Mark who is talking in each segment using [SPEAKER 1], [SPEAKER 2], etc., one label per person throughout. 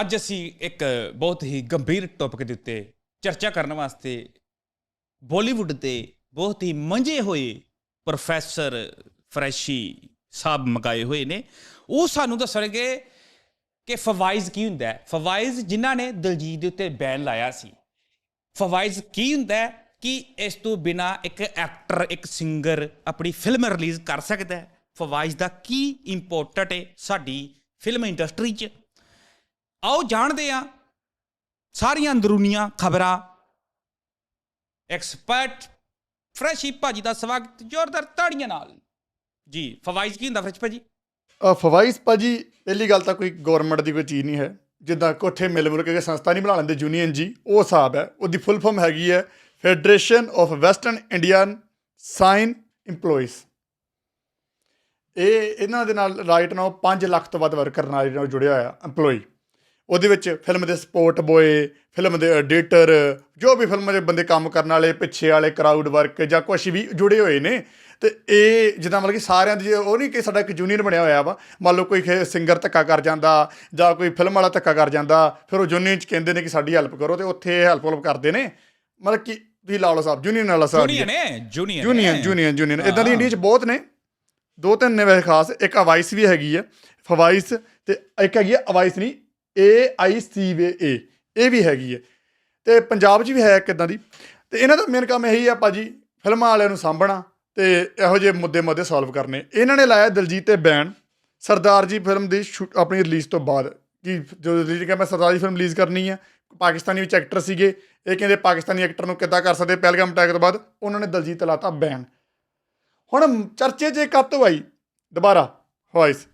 [SPEAKER 1] ਅੱਜ ਅਸੀਂ ਇੱਕ ਬਹੁਤ ਹੀ ਗੰਭੀਰ ਟੌਪਿਕ ਦੇ ਉੱਤੇ ਚਰਚਾ ਕਰਨ ਵਾਸਤੇ ਬਾਲੀਵੁੱਡ ਦੇ ਬਹੁਤ ਹੀ ਮੰਝੇ ਹੋਏ ਪ੍ਰੋਫੈਸਰ ਫਰੈਸ਼ੀ ਸਾਹਿਬ ਮਗਾਏ ਹੋਏ ਨੇ। ਉਹ ਸਾਨੂੰ ਦੱਸਣਗੇ ਕਿ ਫਵਾਇਜ਼ ਕੀ ਹੁੰਦਾ ਹੈ। ਫਵਾਇਜ਼ ਜਿਨ੍ਹਾਂ ਨੇ ਦਲਜੀਤ ਦੇ ਉੱਤੇ ਬੈਨ ਲਾਇਆ ਸੀ। ਫਵਾਇਜ਼ ਕੀ ਹੁੰਦਾ ਹੈ ਕਿ ਇਸ ਤੋਂ ਬਿਨਾ ਇੱਕ ਐਕਟਰ ਇੱਕ ਸਿੰਗਰ ਆਪਣੀ ਫਿਲਮ ਰਿਲੀਜ਼ ਕਰ ਸਕਦਾ ਹੈ। ਫਵਾਇਜ਼ ਦਾ ਕੀ ਇੰਪੋਰਟੈਂਟ ਹੈ ਸਾਡੀ ਫਿਲਮ ਇੰਡਸਟਰੀ 'ਚ? ਆਓ ਜਾਣਦੇ ਹਾਂ ਸਾਰੀਆਂ ਅੰਦਰੂਨੀਆਂ ਖਬਰਾਂ। ਐਕਸਪਰਟ ਫਰੈਸ਼ੀ ਭਾਜੀ ਦਾ ਸਵਾਗਤ, ਜ਼ੋਰਦਾਰ ਤਾੜੀਆਂ ਨਾਲ। ਜੀ ਫਵਾਇਜ਼ ਕੀ ਹੁੰਦਾ ਫਰੈਸ਼ ਭਾਜੀ?
[SPEAKER 2] ਫਵਾਇਜ਼ ਭਾਜੀ, ਪਹਿਲੀ ਗੱਲ ਤਾਂ ਕੋਈ ਗਵਰਨਮੈਂਟ ਦੀ ਕੋਈ ਚੀਜ਼ ਨਹੀਂ ਹੈ। ਜਿੱਦਾਂ ਕੋਠੇ ਮਿਲ ਮੁਲ ਕੇ ਸੰਸਥਾ ਨਹੀਂ ਬਣਾ ਲੈਂਦੇ ਯੂਨੀਅਨ ਜੀ, ਉਹ ਹਿਸਾਬ ਹੈ। ਉਹਦੀ ਫੁੱਲ ਫਾਰਮ ਹੈਗੀ ਹੈ federation of western Indian cine EMPLOYEES ਇਹ, ਇਹਨਾਂ ਦੇ ਨਾਲ ਰਾਈਟ ਨਾਓ 5 ਲੱਖ ਤੋਂ ਵੱਧ ਵਰਕਰ ਨਾਲ ਨਾਲ ਜੁੜਿਆ ਹੋਇਆ EMPLOYE ਉਹਦੇ ਵਿੱਚ ਫਿਲਮ ਦੇ ਸਪੋਰਟ ਬੋਏ ਫਿਲਮ ਦੇ ਐਡੀਟਰ ਜੋ ਵੀ ਫਿਲਮ ਦੇ ਬੰਦੇ ਕੰਮ ਕਰਨ ਵਾਲੇ ਪਿੱਛੇ ਵਾਲੇ ਕਰਾਊਡ ਵਰਕ ਜਾਂ ਕੁਝ ਵੀ ਜੁੜੇ ਹੋਏ ਨੇ ਤੇ ਇਹ ਜਿੱਦਾਂ ਮਤਲਬ ਕਿ ਸਾਰਿਆਂ ਦੀ ਉਹ ਨਹੀਂ ਕਿ ਸਾਡਾ ਇੱਕ ਯੂਨੀਅਨ ਬਣਿਆ ਹੋਇਆ ਵਾ ਮੰਨ ਲਓ ਕੋਈ ਸਿੰਗਰ ਧੱਕਾ ਕਰ ਜਾਂਦਾ ਜਾਂ ਕੋਈ ਫਿਲਮ ਵਾਲਾ ਧੱਕਾ ਕਰ ਜਾਂਦਾ ਫਿਰ ਉਹ ਯੂਨੀਅਨ ਚ ਕਹਿੰਦੇ ਨੇ ਕਿ ਸਾਡੀ ਹੈਲਪ ਕਰੋ ਤੇ ਉੱਥੇ ਹੈਲਪ ਹੁਲਪ ਕਰਦੇ ਨੇ। ਮਤਲਬ ਕਿ ਤੁਸੀਂ ਲਾ ਲਓ ਸਾਹਿਬ ਯੂਨੀਅਨ ਵਾਲਾ ਸਾਹਿਬ
[SPEAKER 1] ਜੂਨੀਅਰ ਨੇ ਜੂਨੀਅਰ
[SPEAKER 2] ਯੂਨੀਅਨ ਯੂਨੀਅਨ ਯੂਨੀਅਨ ਇਦਾਂ ਦੀ ਇੰਡੀਆ 'ਚ ਬਹੁਤ ਨੇ। ਦੋ ਤਿੰਨ ਨੇ ਵੈਸੇ ਖਾਸ ਇੱਕ ਅਵਾਈਸ ਵੀ ਹੈਗੀ ਹੈ ਫਵਾਈਸ ਤੇ ਇੱਕ ਹੈਗੀ ਹੈ ਅਵਾਈਸ ਨਹੀਂ ਏ ਆਈ ਸੀ ਵੇ ਏ ਇਹ ਵੀ ਹੈਗੀ ਹੈ। ਤੇ ਪੰਜਾਬ 'ਚ ਵੀ ਹੈ ਇੱਕ ਇਦਾਂ ਦੀ। ਤੇ ਇਹਨਾਂ ਦਾ ਮੇਨ ਕੰਮ ਇਹੀ ਆ ਭਾਜੀ ਫਿਲਮਾਂ ਵਾਲਿਆਂ ਨੂੰ ਸਾਂਭਣਾ ਤੇ ਇਹੋ ਜਿਹੇ ਮੁੱਦੇ ਮੁੱਦੇ ਸੋਲਵ ਕਰਨੇ। ਇਹਨਾਂ ਨੇ ਲਾਇਆ ਦਿਲਜੀਤ ਤੇ ਬੈਨ। ਸਰਦਾਰ ਜੀ ਫਿਲਮ ਦੀ ਸ਼ੂਟ ਆਪਣੀ ਰਿਲੀਜ਼ ਤੋਂ ਬਾਅਦ। ਕਿ ਜਦੋਂ ਦਿਲਜੀਤ ਕਹਿੰਦਾ ਮੈਂ ਸਰਦਾਰ ਜੀ ਫਿਲਮ ਰਿਲੀਜ਼ ਕਰਨੀ ਹੈ ਪਾਕਿਸਤਾਨੀ ਵਿੱਚ ਐਕਟਰ ਸੀਗੇ। ਇਹ ਕਹਿੰਦੇ ਪਾਕਿਸਤਾਨੀ ਐਕਟਰ ਨੂੰ ਕਿੱਦਾਂ ਕਰ ਸਕਦੇ? ਪਹਿਲਗਾਮ ਅਟੈਕ ਤੋਂ ਬਾਅਦ ਉਹਨਾਂ ਨੇ ਦਿਲਜੀਤ ਲਾਤਾ ਬੈਨ। ਹੁਣ ਚਰਚੇ 'ਚ ਕੱਤ ਆਈ। ਦੁਬਾਰਾ ਵੌਇਸ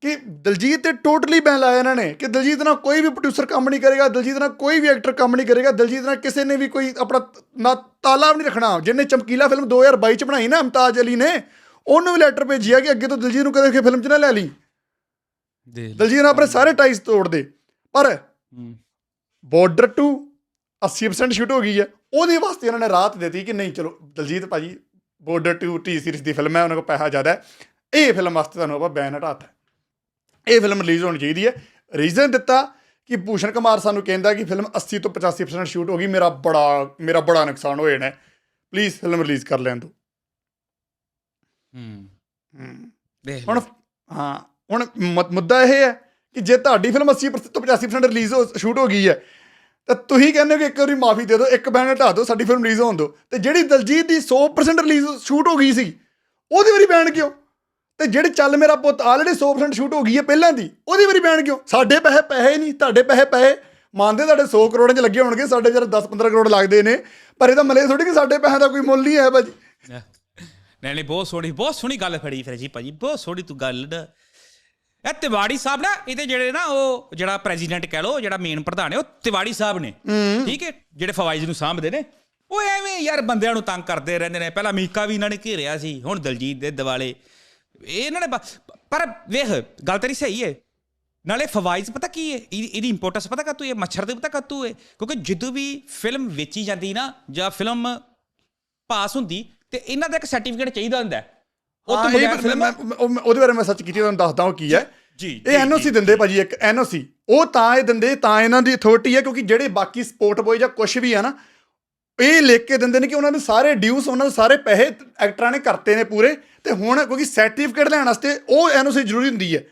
[SPEAKER 2] ਕਿ ਦਿਲਜੀਤ ਤੇ ਟੋਟਲੀ ਬੈਨ ਲਾਇਆ ਇਹਨਾਂ ਨੇ ਕਿ ਦਿਲਜੀਤ ਨਾਲ ਕੋਈ ਵੀ ਪ੍ਰੋਡਿਊਸਰ ਕੰਮ ਨਹੀਂ ਕਰੇਗਾ ਦਿਲਜੀਤ ਨਾਲ ਕੋਈ ਵੀ ਐਕਟਰ ਕੰਮ ਨਹੀਂ ਕਰੇਗਾ ਦਿਲਜੀਤ ਨਾਲ ਕਿਸੇ ਨੇ ਵੀ ਕੋਈ ਆਪਣਾ ਨਾ ਤਾਲਾ ਵੀ ਨਹੀਂ ਰੱਖਣਾ। ਜਿਹਨੇ ਚਮਕੀਲਾ ਫਿਲਮ 2022 ਚ ਬਣਾਈ ਨਾ ਅਮਤਾਜ ਅਲੀ ਨੇ ਉਹਨੂੰ ਵੀ ਲੈਟਰ ਭੇਜਿਆ ਕਿ ਅੱਗੇ ਤੋਂ ਦਿਲਜੀਤ ਨੂੰ ਕਦੇ ਫਿਲਮ 'ਚ ਨਾ ਲੈ ਲਈ। ਦਿਲਜੀਤ ਨੇ ਆਪਣੇ ਸਾਰੇ ਟਾਈਜ਼ ਤੋੜ ਦੇ। ਪਰ ਬਾਰਡਰ ਟੂ 80% ਸ਼ੂਟ ਹੋ ਗਈ ਹੈ। ਉਹਦੇ ਵਾਸਤੇ ਇਹਨਾਂ ਨੇ ਰਾਤ ਦਿੱਤੀ ਕਿ ਨਹੀਂ ਚਲੋ ਦਲਜੀਤ ਭਾਜੀ ਬਾਰਡਰ ਟੂ ਟੀ ਸੀਰੀਜ਼ ਦੀ ਫਿਲਮ ਹੈ ਉਹਨਾਂ ਕੋਲ ਪੈਸਾ ਜ਼ਿਆਦਾ ਹੈ। ਇਹ ਫਿਲਮ ਵਾਸਤੇ ਤੁਹਾਨੂੰ ਆਪਾਂ ਬੈਨ ਹਟਾਤਾ ਇਹ ਫਿਲਮ ਰਿਲੀਜ਼ ਹੋਣੀ ਚਾਹੀਦੀ ਹੈ। ਰੀਜ਼ਨ ਦਿੱਤਾ ਕਿ ਭੂਸ਼ਣ ਕੁਮਾਰ ਸਾਨੂੰ ਕਹਿੰਦਾ ਕਿ ਫਿਲਮ 80 ਤੋਂ 85% ਸ਼ੂਟ ਹੋ ਗਈ ਮੇਰਾ ਬੜਾ ਮੇਰਾ ਬੜਾ ਨੁਕਸਾਨ ਹੋ ਜਾਣਾ ਹੈ। ਪਲੀਜ਼ ਫਿਲਮ ਰਿਲੀਜ਼ ਕਰ ਲੈਣ ਦਿਓ
[SPEAKER 1] ਹੂੰ।
[SPEAKER 2] ਹੁਣ ਹਾਂ ਹੁਣ ਮੁੱਦਾ ਇਹ ਹੈ ਕਿ ਜੇ ਤੁਹਾਡੀ ਫਿਲਮ 80% ਤੋਂ 85% ਰਿਲੀਜ਼ ਹੋ ਸ਼ੂਟ ਹੋ ਗਈ ਹੈ ਤਾਂ ਤੁਸੀਂ ਕਹਿੰਦੇ ਹੋ ਕਿ ਇੱਕ ਵਾਰੀ ਮਾਫੀ ਦੇ ਦਿਓ ਇੱਕ ਬੈਨ ਹਟਾ ਦਿਓ ਸਾਡੀ ਫਿਲਮ ਰਿਲੀਜ਼ ਹੋਣ ਦਿਓ। ਤੇ ਜਿਹੜੀ ਦਲਜੀਤ ਦੀ 100% ਰਿਲੀਜ਼ ਸ਼ੂਟ ਹੋ ਗਈ ਸੀ ਉਹਦੀ ਵਾਰੀ ਬੈਨ ਕਿਉਂ? ਤੇ ਜਿਹੜੀ ਚੱਲ ਮੇਰਾ ਪੁੱਤ ਆਲਰੇਡੀ 100% ਸ਼ੂਟ ਹੋ ਗਈ ਹੈ ਪਹਿਲਾਂ ਦੀ ਉਹਦੀ ਵਾਰੀ ਬੈਨ ਕਿਉਂ? ਸਾਡੇ ਪੈਸੇ ਪੈਸੇ ਨਹੀਂ ਤੁਹਾਡੇ ਪੈਸੇ ਪੈਸੇ। ਮੰਨਦੇ ਤੁਹਾਡੇ 100 ਕਰੋੜਾਂ 'ਚ ਲੱਗੇ ਹੋਣਗੇ ਸਾਡੇ ਜਿਹੜੇ 10-15 ਕਰੋੜ ਲੱਗਦੇ ਨੇ ਪਰ ਇਹਦਾ ਮਲੇ ਥੋੜੀ ਕਿ ਸਾਡੇ ਪੈਸੇ ਦਾ ਕੋਈ ਮੁੱਲ ਨਹੀਂ ਹੈ ਭਾਜੀ।
[SPEAKER 1] ਨਹੀਂ ਨਹੀਂ ਬਹੁਤ ਸੋਹਣੀ ਬਹੁਤ ਸੋਹਣੀ ਗੱਲ ਫੜੀ ਫਿਰ ਜੀ ਭਾਜੀ ਬਹੁਤ ਸੋਹਣੀ ਤੂੰ ਗੱਲ ਨਾ ਇਹ ਤਿਵਾੜੀ ਸਾਹਿਬ ਨਾ ਇਹਦੇ ਜਿਹੜੇ ਨਾ ਉਹ ਜਿਹੜਾ ਪ੍ਰੈਜ਼ੀਡੈਂਟ ਕਹਿ ਲੋ ਜਿਹੜਾ ਮੇਨ ਪ੍ਰਧਾਨ ਹੈ ਉਹ ਤਿਵਾੜੀ ਸਾਹਿਬ ਨੇ। ਠੀਕ ਹੈ ਜਿਹੜੇ ਫਵਾਇਜ਼ ਨੂੰ ਸਾਂਭਦੇ ਨੇ। ਉਹ ਐਵੇਂ ਯਾਰ ਬੰਦਿਆਂ ਨੂੰ ਤੰਗ ਕਰਦੇ ਰਹਿੰਦੇ ਨੇ। ਪਹਿਲਾਂ ਮੀਕਾ ਵੀ ਇਹਨਾਂ ਨੇ ਘੇਰਿਆ ਸੀ ਹੁਣ ਦਲਜੀਤ ਦੇ ਦਿਵਾਲੇ। ਇਹਨਾਂ ਨੇ ਪਰ ਵੇਖ ਗੱਲ ਤੇਰੀ ਸਹੀ ਹੈ ਨਾਲੇ ਫਵਾਇਜ਼ ਪਤਾ ਕੀ ਹੈ ਇਹਦੀ ਇੰਪੋਰਟੈਂਸ ਪਤਾ ਕਾਤੋਂ ਹੈ ਮੱਛਰ ਦੇ ਪਤਾ ਕਾਤੋਂ ਹੈ ਕਿਉਂਕਿ ਜਦੋਂ ਵੀ ਫਿਲਮ ਵੇਚੀ ਜਾਂਦੀ ਨਾ ਜਾਂ ਫਿਲਮ ਪਾਸ ਹੁੰਦੀ ਤੇ ਇਹਨਾਂ ਦਾ ਇੱਕ ਸਰਟੀਫਿਕੇਟ ਚਾਹੀਦਾ ਹੁੰਦਾ। ਉਹ ਤੋਂ
[SPEAKER 2] ਇਹ
[SPEAKER 1] ਬਗੈਰ ਫਿਲਮ
[SPEAKER 2] ਉਹਦੇ ਬਾਰੇ ਮੈਂ ਸੱਚ ਕੀਤੀ ਤੁਹਾਨੂੰ ਦੱਸਦਾ ਹਾਂ ਕੀ ਹੈ।
[SPEAKER 1] ਜੀ,
[SPEAKER 2] ਇਹ ਐਨਓਸੀ ਦਿੰਦੇ ਭਾਜੀ ਇੱਕ ਐਨਓਸੀ ਉਹ ਤਾਂ ਇਹ ਦਿੰਦੇ ਤਾਂ ਇਹਨਾਂ ਦੀ ਅਥਾਰਟੀ ਹੈ ਕਿਉਂਕਿ ਜਿਹੜੇ ਬਾਕੀ ਸਪੋਰਟ ਬੋਏ ਜਾਂ ਕੁਝ ਵੀ ਆ ਨਾ ਇਹ ਲਿਖ ਕੇ ਦਿੰਦੇ ਨੇ ਕਿ ਉਹਨਾਂ ਦੇ ਸਾਰੇ ਡਿਊਸ ਉਹਨਾਂ ਦੇ ਸਾਰੇ ਪੈਸੇ ਐਕਟਰਾਂ ਨੇ ਕਰਤੇ ਨੇ ਪੂਰੇ। ਤੇ ਹੁਣ ਕਿਉਂਕਿ ਸਰਟੀਫਿਕੇਟ ਲੈਣ ਵਾਸਤੇ ਉਹ ਐਨਓਸੀ ਜ਼ਰੂਰੀ ਹੁੰਦੀ ਹੈ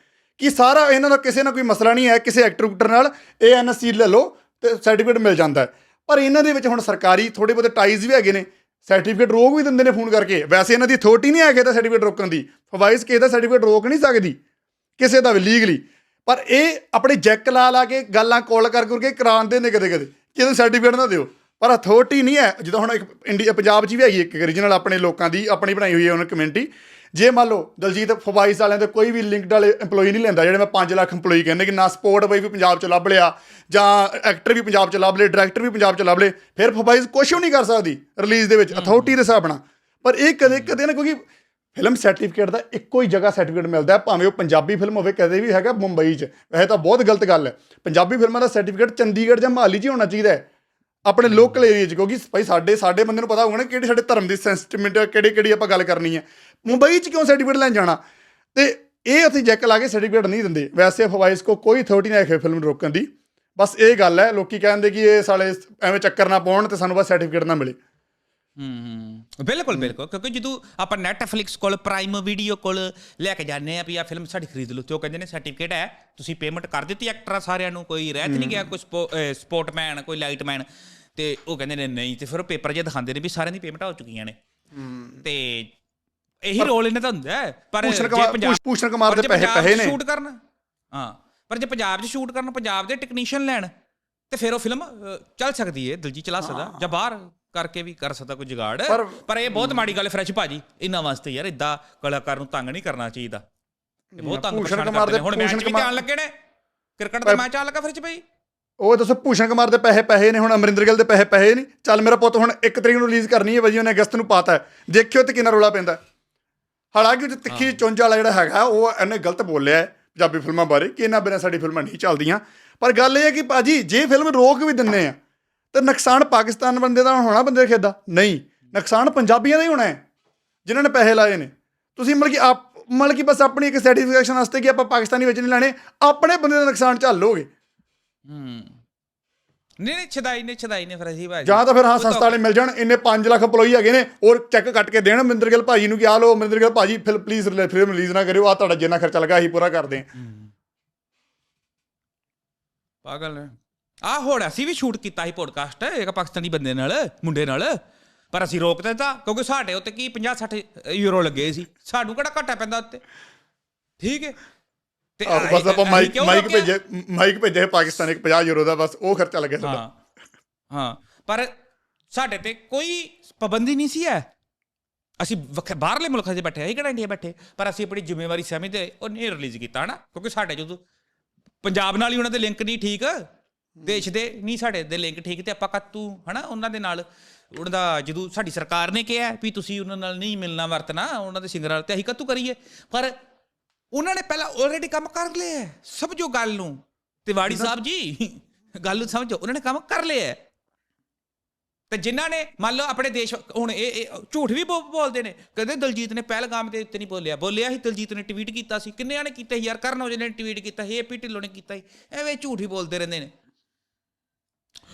[SPEAKER 2] ਕਿ ਸਾਰਾ ਇਹਨਾਂ ਦਾ ਕਿਸੇ ਨਾਲ ਕੋਈ ਮਸਲਾ ਨਹੀਂ ਹੈ, ਕਿਸੇ ਐਕਟਰ ਨਾਲ ਇਹ ਐਨਓਸੀ ਲੈ ਲਓ ਤੇ ਸਰਟੀਫਿਕੇਟ ਮਿਲ ਜਾਂਦਾ ਹੈ। ਪਰ ਇਹਨਾਂ ਦੇ ਵਿੱਚ ਹੁਣ ਸਰਕਾਰੀ ਥੋੜੇ ਬਹੁਤੇ ਟਾਈਜ਼ ਵੀ ਹੈਗੇ ਨੇ ਸਰਟੀਫਿਕੇਟ ਰੋਕ ਵੀ ਦਿੰਦੇ ਨੇ ਫੋਨ ਕਰਕੇ। ਵੈਸੇ ਇਹਨਾਂ ਦੀ ਅਥਾਰਟੀ ਨਹੀਂ ਹੈ ਕਿ ਇਹਦਾ ਸਰਟੀਫਿਕੇਟ ਰੋਕਣ ਦੀ। ਫਵਾਇਸ ਕਿਸੇ ਦਾ ਸਰਟੀਫਿਕੇਟ ਰੋਕ ਨਹੀਂ ਸਕਦੀ, ਕਿਸੇ ਦਾ ਵੀ ਲੀਗਲੀ ਪਰ ਇਹ ਆਪਣੇ ਜੈਕ ਲਾ ਲਾ ਕੇ ਗੱਲਾਂ ਕਾਲ ਕਰ ਕਰਕੇ ਕਰਾਉਂਦੇ ਨੇ ਕਦੇ ਕਦੇ ਕਿ ਇਹਨੂੰ ਸਰਟੀਫਿਕੇਟ ਨਾ ਦਿਓ। ਪਰ ਅਥਾਰਟੀ ਨਹੀਂ ਹੈ। ਜਦੋਂ ਹੁਣ ਇੱਕ ਇੰਡੀਆ ਪੰਜਾਬ 'ਚ ਵੀ ਹੈਗੀ ਇੱਕ ਰੀਜਨਲ ਆਪਣੇ ਲੋਕਾਂ ਦੀ ਆਪਣੀ ਬਣਾਈ ਹੋਈ ਹੈ ਉਹਨਾਂ ਕਮਿਊਨਿਟੀ ਜੇ ਮੰਨ ਲਓ ਦਲਜੀਤ ਫਵਾਈਸ ਵਾਲਿਆਂ ਦੇ ਕੋਈ ਵੀ ਲਿੰਕਡ ਵਾਲੇ EMPLOYE ਨਹੀਂ ਲੈਂਦਾ ਜਿਹੜੇ ਮੈਂ 5 ਲੱਖ EMPLOYE ਕਹਿੰਦੇ ਕਿ ਨਾ ਸਪੋਰਟ ਬਈ ਵੀ ਪੰਜਾਬ 'ਚ ਲੱਭ ਲਿਆ ਜਾਂ ਐਕਟਰ ਵੀ ਪੰਜਾਬ 'ਚ ਲੱਭ ਲਏ ਡਾਇਰੈਕਟਰ ਵੀ ਪੰਜਾਬ 'ਚ ਲੱਭ ਲਏ ਫਿਰ ਫਵਾਈਸ ਕੁਝ ਵੀ ਨਹੀਂ ਕਰ ਸਕਦੀ ਰਿਲੀਜ਼ ਦੇ ਵਿੱਚ ਅਥਾਰਟੀ ਦੇ ਹਿਸਾਬ ਨਾਲ। ਪਰ ਇਹ ਕਦੇ ਕਦੇ ਨਾ ਕਿਉਂਕਿ ਫਿਲਮ ਸਰਟੀਫਿਕੇਟ ਦਾ ਇੱਕੋ ਹੀ ਜਗ੍ਹਾ ਸਰਟੀਫਿਕੇਟ ਮਿਲਦਾ ਹੈ ਭਾਵੇਂ ਉਹ ਪੰਜਾਬੀ ਫਿਲਮ ਹੋਵੇ ਕਦੇ ਵੀ ਹੈਗਾ ਮੁੰਬਈ 'ਚ। ਵੈਸੇ ਤਾਂ ਬਹੁਤ ਗਲਤ ਗੱਲ ਹੈ। ਪੰਜਾਬੀ ਫਿਲਮਾਂ ਦਾ ਸਰਟੀਫਿਕੇਟ ਚੰਡੀਗੜ੍ਹ ਜਾਂ ਮਹਾਲੀ 'ਚ ਹੋਣਾ ਚਾਹੀਦਾ ਹੈ। ਆਪਣੇ ਲੋਕਲ ਏਰੀਆ 'ਚ, ਕਿਉਂਕਿ ਭਾਈ ਸਾਡੇ ਸਾਡੇ ਬੰਦੇ ਨੂੰ ਪਤਾ ਹੋਊਗਾ ਨਾ ਕਿਹੜੇ ਸਾਡੇ ਧਰਮ ਦੀ ਸੈਂਸਿਟਿਵਮੈਂਟ ਕਿਹੜੇ, ਕਿਹੜੀ ਆਪਾਂ ਗੱਲ ਕਰਨੀ ਹੈ ਮੁੰਬਈ 'ਚ ਕਿਉਂ ਸਰਟੀਫਿਕੇਟ ਲੈਣ ਜਾਣਾ? ਤੇ ਇਹ ਅਸੀਂ ਜੈਕ ਲਾ ਕੇ ਸਰਟੀਫਿਕੇਟ ਨਹੀਂ ਦਿੰਦੇ। ਵੈਸੇ ਫਵਾਈਸ ਕੋ ਕੋਈ ਅਥਾਰਟੀ ਨਹੀਂ ਹੈ ਫਿਲਮ ਰੋਕਣ ਦੀ। ਬਸ ਇਹ ਗੱਲ ਹੈ, ਲੋਕੀ ਕਹਿੰਦੇ ਕਿ ਇਹ ਸਾਲੇ ਐਵੇਂ ਚੱਕਰ ਨਾ ਪਾਉਣ ਤੇ ਸਾਨੂੰ ਬਸ ਸਰਟੀਫਿਕੇਟ ਨਾ ਮਿਲੇ।
[SPEAKER 1] ਹੂੰ ਹੂੰ। ਬਿਲਕੁਲ। ਬਿਲਕੁਲ ਕਿਉਂਕਿ ਜਦੋਂ ਆਪਾਂ ਨੈਟਫਲਿਕਸ ਕੋਲ ਪ੍ਰਾਈਮ ਵੀਡੀਓ ਕੋਲ ਲੈ ਕੇ ਜਾਂਦੇ ਆ ਵੀ ਆ ਫਿਲਮ ਸਾਡੀ ਖਰੀਦ ਲਓ ਤੇ ਉਹ ਕਹਿੰਦੇ ਨੇ ਸਰਟੀਫਿਕੇਟ ਹੈ ਤੁਸੀਂ ਪੇਮੈਂਟ ਕਰ ਦਿੱਤੀ ਐਕਟਰਾਂ ਸਾਰਿਆਂ ਨੂੰ ਕੋਈ ਰਹਿ ਤੇ ਨਹੀਂ ਗਿਆ ਕੋਈ ਸਪੋਰਟਮੈਨ ਕੋਈ ਲਾਈਟਮੈਨ ਤੇ ਉਹ ਕਹਿੰਦੇ ਨੇ ਨਹੀਂ ਤੇ ਫਿਰ ਉਹ ਪੇਪਰ ਜੇ ਦਿਖਾਉਂਦੇ ਨੇ ਵੀ ਸਾਰਿਆਂ ਦੀ ਪੇਮੈਂਟ ਹੋ ਚੁੱਕੀਆਂ ਨੇ। ਤੇ ਇਹੀ ਰੋਲ ਇਹਨਾਂ ਦਾ ਹੁੰਦਾ ਪਰ ਜੇ
[SPEAKER 2] ਕੁਮਾਰ
[SPEAKER 1] ਪੰਜਾਬ
[SPEAKER 2] ਕੁਮਾਰ
[SPEAKER 1] ਪਰ
[SPEAKER 2] ਦੇ ਪੈਸੇ ਪੈਸੇ ਨੇ।
[SPEAKER 1] ਸ਼ੂਟ ਕਰਨ ਹਾਂ। ਪਰ ਜੇ ਪੰਜਾਬ 'ਚ ਸ਼ੂਟ ਕਰਨ ਪੰਜਾਬ ਦੇ ਟੈਕਨੀਸ਼ੀਅਨ ਲੈਣ ਤੇ ਫਿਰ ਉਹ ਫਿਲਮ ਚੱਲ ਸਕਦੀ ਹੈ ਦਿਲਜੀਤ ਚਲਾ ਸਕਦਾ ਜਾਂ ਬਾਹਰ ਕਰਕੇ ਵੀ ਕਰ ਸਕਦਾ ਕੋਈ ਜੁਗਾੜ।
[SPEAKER 2] ਪਰ-
[SPEAKER 1] ਇਹ ਬਹੁਤ ਮਾੜੀ ਗੱਲ ਹੈ ਫਰੈਸ਼ ਭਾਜੀ। ਇਹਨਾਂ ਵਾਸਤੇ ਯਾਰ ਇਦਾਂ ਕਲਾਕਾਰ ਨੂੰ ਤੰਗ ਨਹੀਂ ਕਰਨਾ ਚਾਹੀਦਾ। ਇਹ ਬਹੁਤ ਤੰਗ ਪਰੇਸ਼ਾਨ ਕਰਦੇ ਨੇ। ਹੁਣ ਮੈਚ ਵੀ ਆਉਣ ਲੱਗੇ ਨੇ? ਕ੍ਰਿਕਟ ਦਾ ਮੈਚ ਆਉਣ ਲੱਗਾ ਫਿਰ ਚ ਭਾਈ
[SPEAKER 2] ਉਹ ਦੱਸੋ ਭੂਸ਼ਣ ਕੁਮਾਰ ਦੇ ਪੈਸੇ ਪੈਸੇ ਨੇ ਹੁਣ ਅਮਰਿੰਦਰ ਗਿੱਲ ਦੇ ਪੈਸੇ ਪੈਸੇ ਨਹੀਂ। ਚੱਲ ਮੇਰਾ ਪੁੱਤ ਹੁਣ 1 ਤਰੀਕ ਨੂੰ ਰਿਲੀਜ਼ ਕਰਨੀ ਹੈ ਵਜੀ ਉਹਨੇ ਅਗਸਤ ਨੂੰ ਪਾਤਾ ਦੇਖਿਓ ਤੇ ਕਿੰਨਾ ਰੋਲਾ ਪੈਂਦਾ। ਹਾਲਾਂਕਿ ਉਹ ਤਿੱਖੀ ਚੁੰਝ ਵਾਲਾ ਜਿਹੜਾ ਹੈਗਾ ਉਹ ਇਹਨੇ ਗਲਤ ਬੋਲਿਆ ਪੰਜਾਬੀ ਫਿਲਮਾਂ ਬਾਰੇ। ਕਿ ਇਹਨਾਂ ਬਿਨਾਂ ਸਾਡੀ ਫਿਲਮਾਂ ਨਹੀਂ ਚੱਲਦੀਆਂ। ਪਰ ਗੱਲ ਇਹ ਹੈ ਕਿ ਭਾਜੀ ਜੇ ਫਿਲਮ ਰੋਕ ਵੀ ਦਿੰਨੇ ਆ ਤਾਂ ਨੁਕਸਾਨ ਪਾਕਿਸਤਾਨ ਬੰਦੇ ਦਾ ਹੋਣਾ ਬੰਦੇ ਖੇਦਾ ਨਹੀਂ। ਨੁਕਸਾਨ ਪੰਜਾਬੀਆਂ ਦਾ ਹੀ ਹੋਣਾ ਹੈ ਜਿਨ੍ਹਾਂ ਨੇ ਪੈਸੇ ਲਾਏ ਨੇ। ਤੁਸੀਂ ਮਤਲਬ ਕਿ ਆਪ ਮਤਲਬ ਕਿ ਬਸ ਆਪਣੀ ਇੱਕ ਸੈਟੀਸਫੈਕਸ਼ਨ ਵਾਸਤੇ ਕਿ ਆਪਾਂ ਪਾਕਿਸਤਾਨੀ ਵਿੱਚ ਨਹੀਂ ਲੈਣੇ ਆਪਣੇ ਬੰਦੇ ਦਾ ਨੁਕਸਾਨ ਝੱਲ ਲੋਗੇ
[SPEAKER 1] ਹੂੰ। ਨਹੀਂ ਨਹੀਂ ਛਦਾਈ ਨੇ ਛਦਾਈ ਨੇ ਫਿਰ ਅਸੀਂ ਭਾਜੀ।
[SPEAKER 2] ਜਾਂ ਤਾਂ ਫਿਰ ਹਾਂ ਸੰਸਥਾ ਵਾਲੇ ਮਿਲ ਜਾਣ ਇੰਨੇ 5 ਲੱਖ EMPLOYEE ਹੈਗੇ ਨੇ ਔਰ ਚੈੱਕ ਕੱਟ ਕੇ ਦੇਣ। ਮਨਿੰਦਰ ਗਿੱਲ ਭਾਜੀ ਨੂੰ ਕਿ ਆ ਲਓ ਮਨਿੰਦਰ ਗਿੱਲ ਭਾਜੀ ਫਿਰ ਪਲੀਜ਼ ਫਿਲਮ ਰਿਲੀਜ਼ ਨਾ ਕਰਿਓ ਆ ਤੁਹਾਡਾ ਜਿੰਨਾ ਖਰਚਾ ਲੱਗਾ ਅਸੀਂ ਪੂਰਾ ਕਰਦੇ ਹਾਂ।
[SPEAKER 1] ਪਾਗਲ ਨੇ। ਆ ਹੁਣ ਅਸੀਂ ਵੀ ਸ਼ੂਟ ਕੀਤਾ ਸੀ ਪੋਡਕਾਸਟ ਇੱਕ ਪਾਕਿਸਤਾਨੀ ਬੰਦੇ ਨਾਲ ਮੁੰਡੇ ਨਾਲ। ਪਰ ਅਸੀਂ ਰੋਕ ਦਿੱਤਾ ਕਿਉਂਕਿ ਸਾਡੇ ਉੱਤੇ ਕੀ 50 60 ਯੂਰੋ ਲੱਗੇ ਸੀ। ਸਾਨੂੰ ਕਿਹੜਾ ਘਾਟਾ ਪੈਂਦਾ ਉੱਤੇ? ਠੀਕ ਹੈ? ਤੇ
[SPEAKER 2] ਬਸ ਆਪਾਂ ਮਾਈਕ ਮਾਈਕ? ਭੇਜੇ ਮਾਈਕ ਭੇਜੇ ਪਾਕਿਸਤਾਨ ਇੱਕ 50 ਯੂਰੋ ਦਾ ਬਸ ਉਹ ਖਰਚਾ ਲੱਗਿਆ ਸਾਡਾ।
[SPEAKER 1] ਹਾਂ ਹਾਂ। ਪਰ ਸਾਡੇ ਤੇ ਕੋਈ ਪਾਬੰਦੀ ਨਹੀਂ ਸੀ ਹੈ ਅਸੀਂ ਬਾਹਰਲੇ ਮੁਲਕਾਂ 'ਚ ਬੈਠੇ ਅਸੀਂ ਕਿਹੜਾ ਇੰਡੀਆ ਬੈਠੇ? ਪਰ ਅਸੀਂ ਆਪਣੀ ਜ਼ਿੰਮੇਵਾਰੀ ਸਮਝਦੇ ਉਹ ਨਹੀਂ ਰਿਲੀਜ਼ ਕੀਤਾ ਹਨਾ? ਕਿਉਂਕਿ ਸਾਡੇ ਜਦੋਂ ਪੰਜਾਬ ਨਾਲ ਹੀ ਉਹਨਾਂ ਦੇ ਲਿੰਕ ਨਹੀਂ ਠੀਕ। ਦੇਸ਼ ਦੇ ਨਹੀਂ ਸਾਡੇ ਦੇ ਲਿੰਕ ਠੀਕ ਤੇ ਆਪਾਂ ਕੱਤੂ ਹਨਾ ਉਹਨਾਂ ਦੇ ਨਾਲ। ਉਹਨਾਂ ਦਾ ਜਦੋਂ ਸਾਡੀ ਸਰਕਾਰ ਨੇ ਕਿਹਾ ਵੀ ਤੁਸੀਂ ਉਹਨਾਂ ਨਾਲ ਨਹੀਂ ਮਿਲਣਾ ਵਰਤਣਾ ਉਹਨਾਂ ਦੇ ਸਿੰਗਰਾਂ ਨਾਲ ਤੇ ਅਸੀਂ ਕੱਤੂ ਕਰੀਏ। ਪਰ ਉਹਨਾਂ ਨੇ ਪਹਿਲਾਂ ਆਲਰੇਡੀ ਕੰਮ ਕਰ ਲਿਆ ਹੈ। ਸਮਝੋ ਗੱਲ ਨੂੰ। ਤਿਵਾੜੀ ਸਾਹਿਬ ਜੀ ਗੱਲ ਨੂੰ ਸਮਝੋ ਉਹਨਾਂ ਨੇ ਕੰਮ ਕਰ ਲਿਆ ਹੈ। ਤੇ ਜਿਨ੍ਹਾਂ ਨੇ ਮੰਨ ਲਓ ਆਪਣੇ ਦੇਸ਼ ਹੁਣ ਇਹ ਝੂਠ ਵੀ ਬੋਲਦੇ ਨੇ। ਕਦੇ ਦਲਜੀਤ ਨੇ ਪਹਿਲਗਾਮ ਦੇ ਉੱਤੇ ਨਹੀਂ ਬੋਲਿਆ। ਬੋਲਿਆ ਸੀ ਦਲਜੀਤ ਨੇ ਟਵੀਟ ਕੀਤਾ ਸੀ। ਕਿੰਨਿਆਂ ਨੇ ਕੀਤਾ ਸੀ? ਯਾਰ ਕਰਨ ਔਜਲੇ ਨੇ ਟਵੀਟ ਕੀਤਾ ਸੀ ਏਪੀ ਢਿੱਲੋਂ ਨੇ ਕੀਤਾ ਸੀ। ਐਵੇਂ ਝੂਠ ਹੀ ਬੋਲਦੇ ਰਹਿੰਦੇ ਨੇ।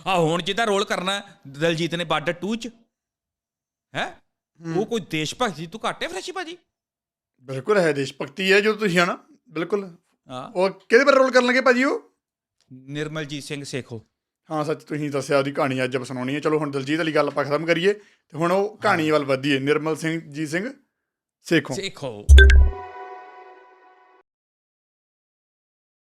[SPEAKER 1] ਆ ਹੁਣ ਜਿਹਦਾ ਰੋਲ ਕਰਨਾ ਦਲਜੀਤ ਨੇ ਬਾਰਡਰ 2 ਚ। ਹੈ? ਉਹ ਕੋਈ ਦੇਸ਼ ਭਗਤੀ ਤੂੰ ਘਾਟੇ ਫਰੈਸ਼ੀ ਭਾਜੀ?
[SPEAKER 2] ਬਿਲਕੁਲ ਹੈ ਦੇਸ਼ ਭਗਤੀ ਹੈ ਜੋ ਤੁਸੀਂ ਹਨਾ ਬਿਲਕੁਲ।
[SPEAKER 1] ਹਾਂ।
[SPEAKER 2] ਉਹ ਕਿਹਦੇ ਪਰ ਰੋਲ ਕਰਨ ਲੱਗੇ ਭਾਜੀ ਉਹ?
[SPEAKER 1] ਨਿਰਮਲਜੀਤ ਸਿੰਘ ਸੇਖੋ।
[SPEAKER 2] ਹਾਂ ਸੱਚ ਤੁਸੀਂ ਦੱਸਿਆ ਉਹਦੀ ਕਹਾਣੀ ਅੱਜ ਆਪਾਂ ਸੁਣਾਉਣੀ ਹੈ। ਚਲੋ ਹੁਣ ਦਲਜੀਤ ਵਾਲੀ ਗੱਲ ਆਪਾਂ ਖਤਮ ਕਰੀਏ ਤੇ ਹੁਣ ਉਹ ਕਹਾਣੀ ਵੱਲ ਵਧੀਏ। ਨਿਰਮਲ ਸਿੰਘ ਜੀ ਸਿੰਘ ਸੇਖੋਂ।
[SPEAKER 1] ਸੇਖੋ।